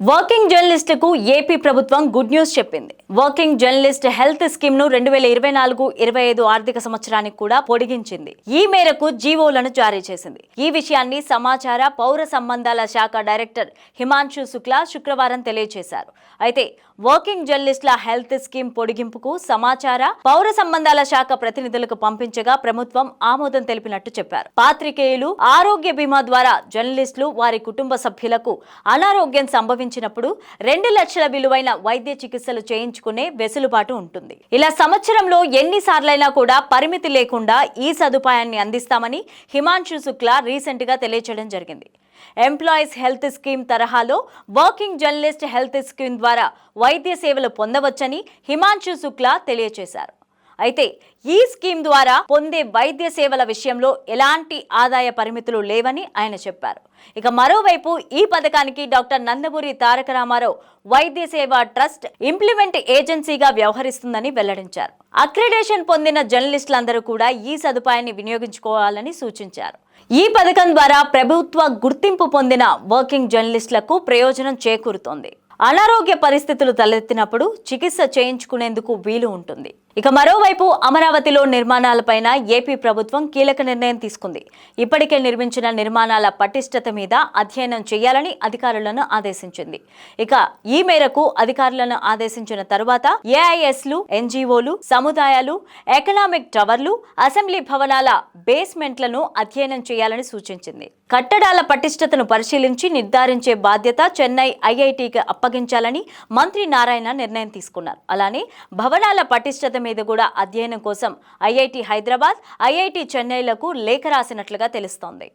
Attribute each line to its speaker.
Speaker 1: Working జర్నలిస్టులకు AP ప్రభుత్వం good news చెప్పింది. వర్కింగ్ జర్నలిస్ట్ హెల్త్ స్కీమ్ను రెండు వేల ఇరవై నాలుగు ఇరవై ఐదు ఆర్థిక సంవత్సరానికి కూడా పొడిగించింది. ఈ మేరకు జీవోలను జారీ చేసింది. ఈ విషయాన్ని సమాచార పౌర సంబంధాల శాఖ డైరెక్టర్ హిమాంశు శుక్లా శుక్రవారం తెలియజేశారు. అయితే వర్కింగ్ జర్నలిస్టుల హెల్త్ స్కీమ్ పొడిగింపుకు సమాచార పౌర సంబంధాల శాఖ ప్రతినిధులకు పంపించగా ప్రభుత్వం ఆమోదం తెలిపినట్టు చెప్పారు. పాత్రికేయులు ఆరోగ్య బీమా ద్వారా జర్నలిస్టులు వారి కుటుంబ సభ్యులకు అనారోగ్యం ప్రారంభించినప్పుడు రెండు లక్షల విలువైన వైద్య చికిత్సలు చేయించుకునే వెసులుబాటు ఉంటుంది. ఇలా సంవత్సరంలో ఎన్నిసార్లైనా కూడా పరిమితి లేకుండా ఈ సదుపాయాన్ని అందిస్తామని హిమాంశు శుక్లా రీసెంట్గా తెలియచేయడం జరిగింది. ఎంప్లాయీస్ హెల్త్ స్కీమ్ తరహాలో వర్కింగ్ జర్నలిస్ట్ హెల్త్ స్కీమ్ ద్వారా వైద్య సేవలు పొందవచ్చని హిమాంశు శుక్లా తెలియజేశారు అయితే ఈ స్కీమ్ ద్వారా పొందే వైద్య సేవల విషయంలో ఎలాంటి ఆదాయ పరిమితులు లేవని ఆయన చెప్పారు. ఇక మరోవైపు ఈ పథకానికి డాక్టర్ నందమూరి తారక రామారావు వైద్య సేవ ట్రస్ట్ ఇంప్లిమెంట్ ఏజెన్సీగా వ్యవహరిస్తుందని వెల్లడించారు. అక్రిడేషన్ పొందిన జర్నలిస్టులందరూ కూడా ఈ సదుపాయాన్ని వినియోగించుకోవాలని సూచించారు. ఈ పథకం ద్వారా ప్రభుత్వ గుర్తింపు పొందిన వర్కింగ్ జర్నలిస్టులకు ప్రయోజనం చేకూరుతోంది. అనారోగ్య పరిస్థితులు తలెత్తినప్పుడు చికిత్స చేయించుకునేందుకు వీలు ఉంటుంది. ఇక మరోవైపు అమరావతిలో నిర్మాణాలపైన ఏపీ ప్రభుత్వం కీలక నిర్ణయం తీసుకుంది. ఇప్పటికే నిర్మించిన నిర్మాణాల పటిష్టత మీద అధ్యయనం చేయాలని అధికారులను ఆదేశించింది. ఇక ఈ మేరకు అధికారులను ఆదేశించిన తరువాత ఏఐఎస్లు ఎన్జీఓలు సముదాయాలు ఎకనామిక్ టవర్లు అసెంబ్లీ భవనాల బేస్మెంట్లను అధ్యయనం చేయాలని సూచించింది. కట్టడాల పటిష్టతను పరిశీలించి నిర్ధారించే బాధ్యత చెన్నై ఐఐటికి అప్పగించాలని మంత్రి నారాయణ నిర్ణయం తీసుకున్నారు. అలానే భవనాల పటిష్టత మీద కూడా అధ్యయనం కోసం ఐఐటి హైదరాబాద్ ఐఐటి చెన్నైలకు లేఖ రాసినట్లుగా తెలుస్తోంది.